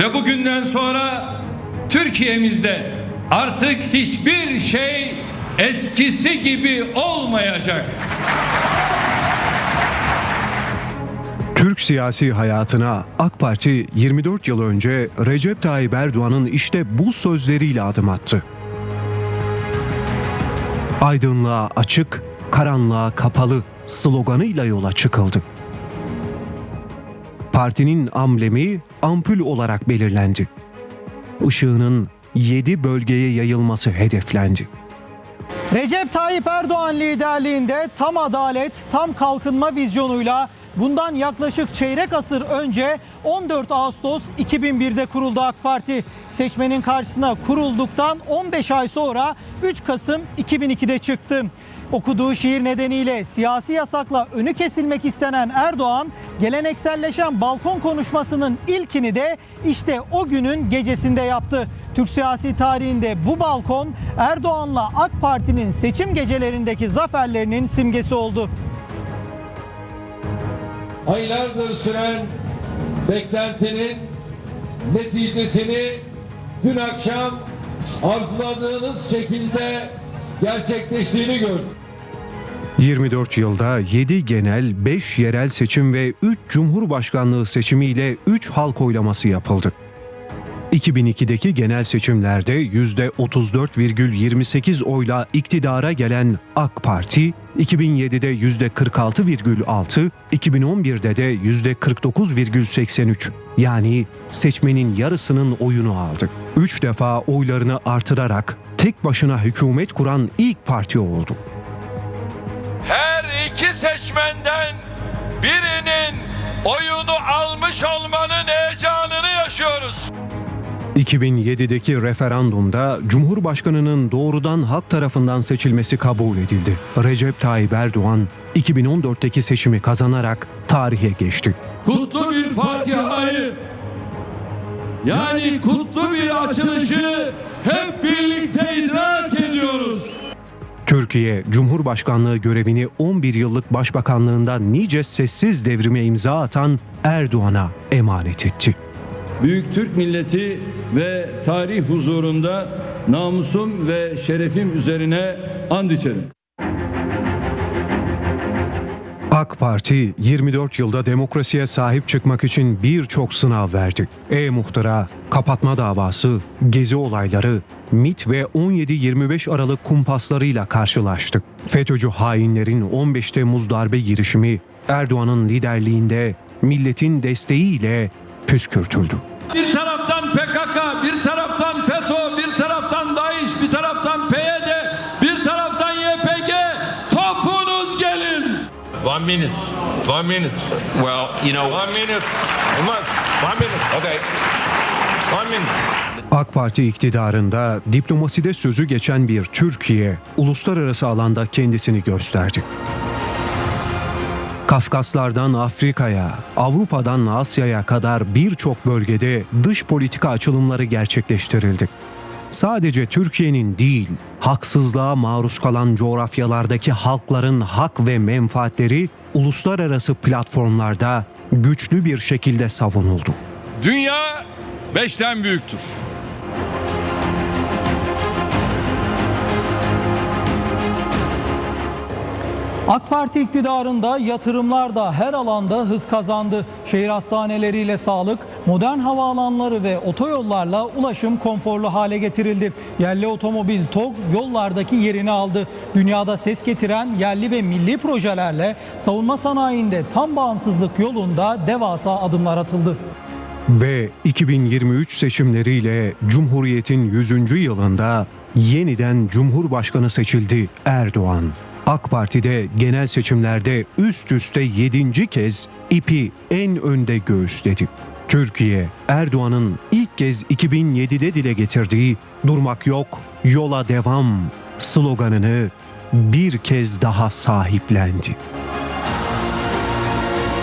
Ve bugünden sonra Türkiye'mizde artık hiçbir şey eskisi gibi olmayacak. Türk siyasi hayatına AK Parti 24 yıl önce Recep Tayyip Erdoğan'ın işte bu sözleriyle adım attı. Aydınlığa açık, karanlığa kapalı sloganıyla yola çıkıldı. Partinin amblemi ampul olarak belirlendi. Işığının 7 bölgeye yayılması hedeflendi. Recep Tayyip Erdoğan liderliğinde tam adalet, tam kalkınma vizyonuyla bundan yaklaşık çeyrek asır önce 14 Ağustos 2001'de kuruldu AK Parti. Seçmenin karşısına kurulduktan 15 ay sonra 3 Kasım 2002'de çıktı. Okuduğu şiir nedeniyle siyasi yasakla önü kesilmek istenen Erdoğan, gelenekselleşen balkon konuşmasının ilkini de işte o günün gecesinde yaptı. Türk siyasi tarihinde bu balkon Erdoğan'la AK Parti'nin seçim gecelerindeki zaferlerinin simgesi oldu. Aylardır süren beklentinin neticesini dün akşam arzuladığınız şekilde gerçekleştiğini gördük. 24 yılda 7 genel, 5 yerel seçim ve 3 cumhurbaşkanlığı seçimiyle 3 halk oylaması yapıldı. 2002'deki genel seçimlerde %34,28 oyla iktidara gelen AK Parti, 2007'de %46,6, 2011'de de %49,83 yani seçmenin yarısının oyunu aldı. 3 defa oylarını artırarak tek başına hükümet kuran ilk parti oldu. Her iki seçmenden birinin 2007'deki referandumda Cumhurbaşkanı'nın doğrudan halk tarafından seçilmesi kabul edildi. Recep Tayyip Erdoğan 2014'teki seçimi kazanarak tarihe geçti. Kutlu bir Fatiha'yı yani kutlu bir açılışı hep birlikte idrak ediyoruz. Türkiye Cumhurbaşkanlığı görevini 11 yıllık başbakanlığında nice sessiz devrime imza atan Erdoğan'a emanet etti. Büyük Türk milleti ve tarih huzurunda namusum ve şerefim üzerine and içerim. AK Parti 24 yılda demokrasiye sahip çıkmak için birçok sınav verdi. E-Muhtıra, kapatma davası, gezi olayları, MIT ve 17-25 Aralık kumpaslarıyla karşılaştık. FETÖ'cü hainlerin 15 Temmuz darbe girişimi Erdoğan'ın liderliğinde milletin desteğiyle püskürtüldü. Bir taraftan PKK, bir taraftan FETÖ, bir taraftan DAEŞ, bir taraftan PYD, bir taraftan YPG. Topunuz gelin. One minute. One minute. Well, you know, One minute. Olmaz. One minute. Okay. One minute. AK Parti iktidarında diplomaside sözü geçen bir Türkiye, uluslararası alanda kendisini gösterdi. Kafkaslardan Afrika'ya, Avrupa'dan Asya'ya kadar birçok bölgede dış politika açılımları gerçekleştirildi. Sadece Türkiye'nin değil, haksızlığa maruz kalan coğrafyalardaki halkların hak ve menfaatleri uluslararası platformlarda güçlü bir şekilde savunuldu. Dünya beşten büyüktür. AK Parti iktidarında yatırımlar da her alanda hız kazandı. Şehir hastaneleriyle sağlık, modern havaalanları ve otoyollarla ulaşım konforlu hale getirildi. Yerli otomobil TOG yollardaki yerini aldı. Dünyada ses getiren yerli ve milli projelerle savunma sanayinde tam bağımsızlık yolunda devasa adımlar atıldı. Ve 2023 seçimleriyle Cumhuriyet'in 100. yılında yeniden Cumhurbaşkanı seçildi Erdoğan. AK Parti'de genel seçimlerde üst üste 7. kez ipi en önde göğüsledi. Türkiye, Erdoğan'ın ilk kez 2007'de dile getirdiği durmak yok, yola devam sloganını bir kez daha sahiplendi.